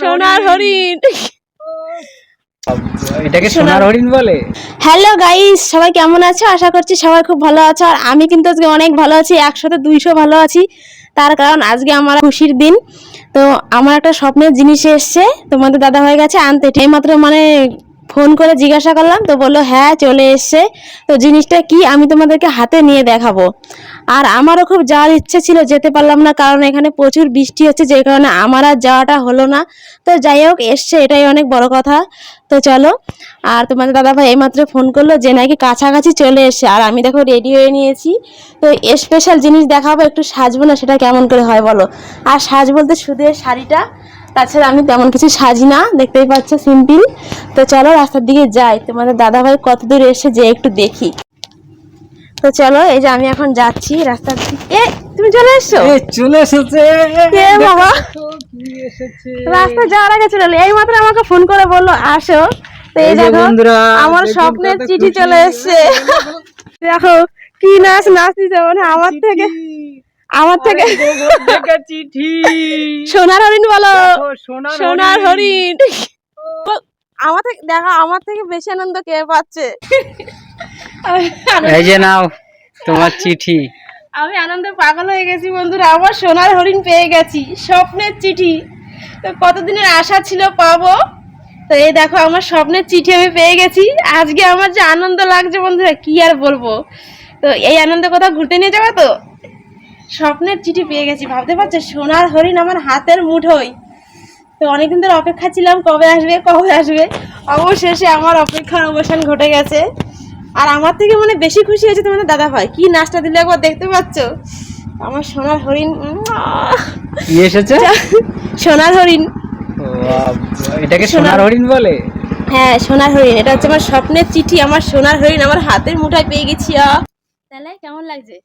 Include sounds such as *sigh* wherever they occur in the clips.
সোনার হরিণ। এটাকে সোনার হরিণ বলে? হ্যালো গাইস সবাই কেমন আছো? আশা করছি সবাই খুব ভালো আছো। আর আমি কিন্তু আজকে অনেক ভালো আছি একসাথে দুইশো ভালো আছি। তার কারণ আজকে আমার খুশির দিন। তো আমার একটা স্বপ্নের জিনিস এসছে তোমাদের দাদা হয়ে গেছে আনতে। এইমাত্র মানে ফোন করে জিজ্ঞাসা করলাম, তো বলল হ্যাঁ চলে এসছে। তো জিনিসটা কি আমি তোমাদেরকে হাতে নিয়ে দেখাবো? আর আমারও খুব যাওয়ার ইচ্ছে ছিল, যেতে পারলাম না, কারণ এখানে প্রচুর বৃষ্টি হচ্ছে, যে কারণে আমার আর যাওয়াটা হলো না। তো যাই হোক, এসছে, এটাই অনেক বড় কথা। তো চলো, আর তোমাদের দাদা ভাই এইমাত্র ফোন করল যে নাকি কাছাকাছি চলে এসছে। আর আমি দেখো রেডি হয়ে নিয়েছি। তো স্পেশাল জিনিস দেখাবো, একটু সাজবো না, সেটা কেমন করে হয় বলো? আর সাজ বলতে শুধু শাড়িটা তাছাড়া আমি তেমন কিছু সাজি না দেখতেই পাচ্ছ সিম্পল। তো চলো রাস্তার দিকে যাই তোমাদের দাদা ভাই কত দূর এসে যে একটু দেখি। তো চলো এই যে আমি এখন যাচ্ছি রাস্তার দিকে। এ তুমি চলে এসছো? এ, চলে এসেছে। কে বাবা রাস্তায় যাওয়ার আগে চলে এলো। এই মাত্র আমাকে ফোন করে বলল আসো। তো এই দেখো আমার স্বপ্নের চিঠি চলে এসছে। *laughs* দেখো কি নাচ নাচতিছে মানে আমার থেকে। আমার থেকে চিঠি সোনার হরিণ বলো। সোনার সোনার হরিণ। আমার থেকে দেখো আমার থেকে বেশি আনন্দ কে পাচ্ছে? এই যে নাও তোমার চিঠি। আমি আনন্দে পাগল হয়ে গেছি বন্ধুরা আমার সোনার হরিণ পেয়ে গেছি স্বপ্নের চিঠি। তো কতদিনের আশা ছিল পাবো? তো এই দেখো আমার স্বপ্নের চিঠি আমি পেয়ে গেছি। আজকে আমার যে আনন্দ লাগছে বন্ধুরা কি আর বলব? তো এই আনন্দ কোথাও ঘুরতে নিয়ে যাব তো? স্বপ্নের চিঠি পেয়ে গেছি। ভাবতে পারছ? সোনার হরিণ আমার হাতের মুঠোই তো অনেকদিন ধরে অপেক্ষা ছিলাম কবে আসবে কবে আসবে? অবশেষে আমার অপেক্ষার অবসান ঘটে গেছে। আর আমার থেকে মানে বেশি খুশি হয়েছে তোমাদের দাদা ভাই কি নাচটা দিলে একবার দেখতে পাচ্ছ? আমার সোনার হরিণ এসেছে? সোনার হরিণ। এটাকে সোনার হরিণ বলে? হ্যাঁ সোনার হরিণ। এটা হচ্ছে আমার স্বপ্নের চিঠি। আমার সোনার হরিণ আমার হাতের মুঠায় পেয়ে গেছি! তাহলে কেমন লাগছে?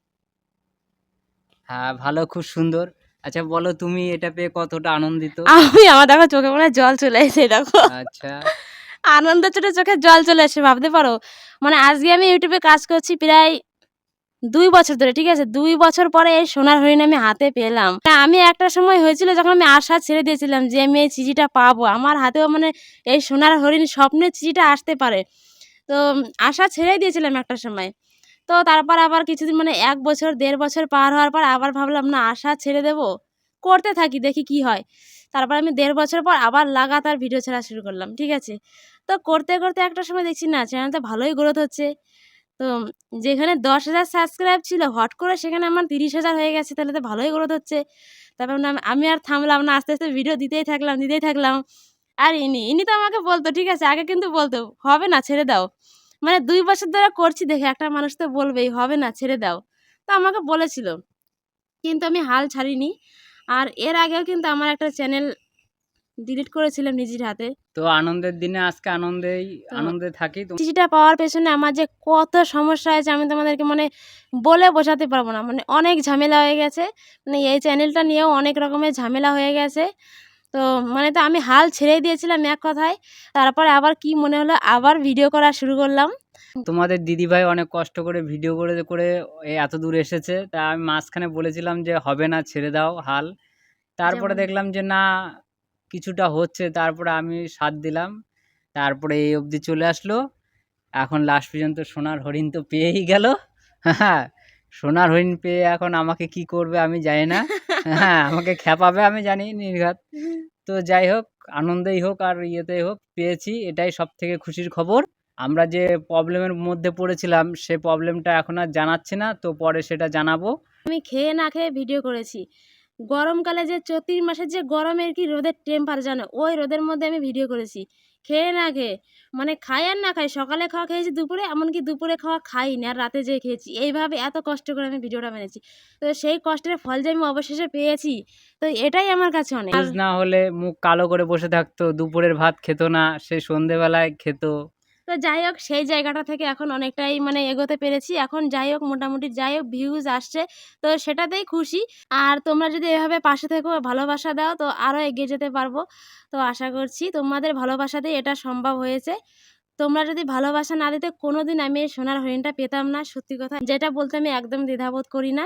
হ্যাঁ ভালো খুব সুন্দর। আচ্ছা বলো তুমি এটা পেয়ে কতটা আনন্দিত? আমি আমার দেখো চোখে মনে জল চলে এসে দেখো। আচ্ছা। আনন্দের চোটে চোখে জল চলে এসে ভাবতে পারো? মানে আজকে আমি ইউটিউবে কাজ করছি প্রায় দুই বছর ধরে ঠিক আছে? দুই বছর পরে এই সোনার হরিণ আমি হাতে পেলাম। হ্যাঁ, আমি একটা সময় হয়েছিল যখন আমি আশা ছেড়ে দিয়েছিলাম যে আমি এই চিঠিটা পাবো। আমার হাতেও মানে এই সোনার হরিণ স্বপ্নের চিঠিটা আসতে পারে। তো আশা ছেড়ে দিয়েছিলাম একটা সময়। তো তারপর আবার কিছুদিন মানে এক বছর, দেড় বছর পার হওয়ার পর আবার ভাবলাম, না, আশা ছেড়ে দেবো। করতে থাকি, দেখি কি হয়। তারপর আমি দেড় বছর পর আবার লাগাতার ভিডিও ছাড়া শুরু করলাম, ঠিক আছে? তো করতে করতে একটা সময় দেখছি, না চ্যানেলটা ভালোই গ্রোথ হচ্ছে। তো যেখানে দশ হাজার সাবস্ক্রাইব ছিল, হট করে সেখানে আমার তিরিশ হাজার হয়ে গেছে, তাহলে তো ভালোই গ্রোথ হচ্ছে। তারপর আমি আর থামলাম না, আস্তে আস্তে ভিডিও দিতেই থাকলাম দিতেই থাকলাম। আর ইনি ইনি তো আমাকে বলতো, ঠিক আছে, আগে কিন্তু বলতো, হবে না, ছেড়ে দাও। মানে দুই বছর ধরে করছি দেখে একটা মানুষ তো বলবেই হবে না ছেড়ে দাও। তো আমাকে বলেছিল কিন্তু আমি হাল ছাড়িনি। আর এর আগেও কিন্তু আমার একটা চ্যানেল ডিলিট করেছিলাম নিজের হাতে। তো আনন্দের দিনে আজকে আনন্দেই আনন্দে থাকি চিঠিটা পাওয়ার পেছনে আমার যে কত সমস্যা হয়েছে আমি তোমাদেরকে মানে বলে বোঝাতে পারব না। মানে অনেক ঝামেলা হয়ে গেছে। মানে এই চ্যানেলটা নিয়েও অনেক রকমের ঝামেলা হয়ে গেছে। তো মানে তো আমি হাল ছেড়ে দিয়েছিলাম এক কথায়। তারপরে আবার কি মনে হলো? আবার ভিডিও করা শুরু করলাম। তোমাদের দিদিভাই অনেক কষ্ট করে ভিডিও করে করে এত দূর এসেছে। তা আমি মাঝখানে বলেছিলাম যে হবে না ছেড়ে দাও হাল। তারপরে দেখলাম যে না কিছুটা হচ্ছে। তারপরে আমি সাথ দিলাম। তারপরে এই অবধি চলে আসলো। এখন লাস্ট পর্যন্ত সোনার হরিণ তো পেয়েই গেল। হ্যাঁ সোনার হরিণ পেয়ে এখন আমাকে কি করবে আমি জানি না। হ্যাঁ আমাকে খেপাবে আমি জানি নির্ঘাত। তো যাই হোক, আনন্দেই হোক আর ইয়েতেই হোক, পেয়েছি। এটাই সব থেকে খুশির খবর। আমরা যে প্রবলেমের মধ্যে পড়েছিলাম, সে প্রবলেমটা এখন আর জানাচ্ছি না, তো পরে সেটা জানাব। আমি খেয়ে না খেয়ে ভিডিও করেছি। গরমকালে যে চৌত্রিশ মাসের যে গরমের কি রোদের টেম্পার জানো? ওই রোদের মধ্যে আমি ভিডিও করেছি। খেয়ে না খেয়ে। মানে খাই আর না খাই সকালে খাওয়া খেয়েছি, দুপুরে এমনকি দুপুরে খাওয়া খাই না আর রাতে যেয়ে খেয়েছি। এইভাবে এত কষ্ট করে আমি ভিডিওটা বানিয়েছি। তো সেই কষ্টের ফল যে আমি অবশেষে পেয়েছি, তো এটাই আমার কাছে অনেক। কাজ না হলে মুখ কালো করে বসে থাকতো, দুপুরের ভাত খেতো না, সে সন্ধেবেলায় খেত। তো যাই হোক, সেই জায়গাটা থেকে এখন অনেকটাই মানে এগোতে পেরেছি। এখন যাই হোক, মোটামুটি যাই হোক ভিউজ আসছে। তো সেটাতেই খুশি। আর তোমরা যদি এভাবে পাশে থেকো, ভালোবাসা দাও, তো আরও এগিয়ে যেতে পারব। তো আশা করছি তোমাদের ভালোবাসাতেই এটা সম্ভব হয়েছে। তোমরা যদি ভালোবাসা না দিতে কোনো দিন আমি এই সোনার হরিণটা পেতাম না। সত্যি কথা, যেটা বলতে আমি একদম দ্বিধাবোধ করি না।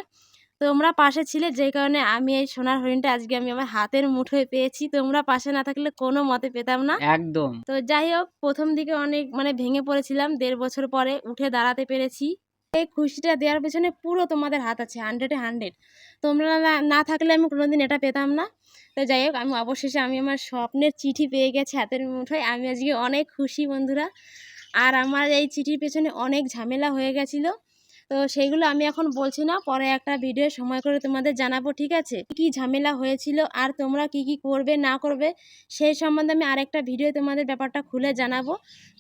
তোমরা পাশে ছিলে যেই কারণে আমি এই সোনার হরিণটা আজকে আমি আমার হাতের মুঠোয় পেয়েছি। তোমরা পাশে না থাকলে কোনো মতে পেতাম না। একদম। তো যাই হোক প্রথম দিকে অনেক মানে ভেঙে পড়েছিলাম দেড় বছর পরে উঠে দাঁড়াতে পেরেছি। এই খুশিটা দেওয়ার পেছনে পুরো তোমাদের হাত আছে হান্ড্রেডে হান্ড্রেড তোমরা না না থাকলে আমি কোনোদিন এটা পেতাম না। তো যাই হোক আমি অবশেষে আমি আমার স্বপ্নের চিঠি পেয়ে গেছি হাতের মুঠোয়। আমি আজকে অনেক খুশি বন্ধুরা। আর আমার এই চিঠির পেছনে অনেক ঝামেলা হয়ে গেছিল। তো সেইগুলো আমি এখন বলছি না পরে একটা ভিডিও সময় করে তোমাদের জানাব ঠিক আছে? কি ঝামেলা হয়েছিল আর তোমরা কি কি করবে না করবে সেই সম্বন্ধে আমি আরেকটা ভিডিও তোমাদের ব্যাপারটা খুলে জানাব।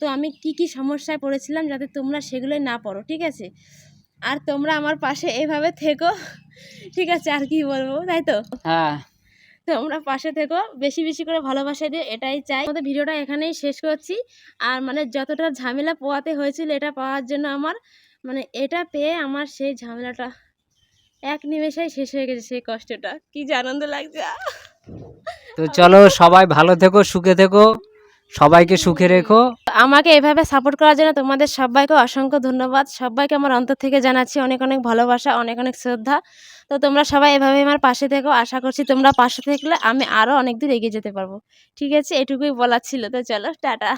তো আমি কি কি সমস্যায় পড়েছিলাম যাতে তোমরা সেগুলোই না পড়ো ঠিক আছে? আর তোমরা আমার পাশে এভাবে থেকো ঠিক আছে? আর কি বলব তাই তো? হ্যাঁ। তোমরা পাশে থেকো বেশি বেশি করে ভালোবাসা দিও এটাই চাই। আমাদের ভিডিওটা এখানেই শেষ করছি। আর মানে যতটা ঝামেলা পোয়াতে হয়েছিল এটা পাওয়ার জন্য আমার মানে এটা পেয়ে আমার সেই ঝামেলাটা এক নিমেষেই শেষ হয়ে গেছে সেই কষ্টটা। কি যে আনন্দ লাগছে। তো চলো সবাই ভালো থেকো সুখে থেকো সবাইকে সুখে রেখো। আমাকে এভাবে সাপোর্ট করার জন্য তোমাদের সবাইকে অসংখ্য ধন্যবাদ। সবাইকে আমার অন্তর থেকে জানাচ্ছি অনেক অনেক ভালোবাসা অনেক অনেক শ্রদ্ধা। তো তোমরা সবাই এভাবে আমার পাশে থেকো। আশা করছি তোমরা পাশে থাকলে আমি আরও অনেক দূর এগিয়ে যেতে পারব। ঠিক আছে এটুকুই বলার ছিল। তো চলো টাটা।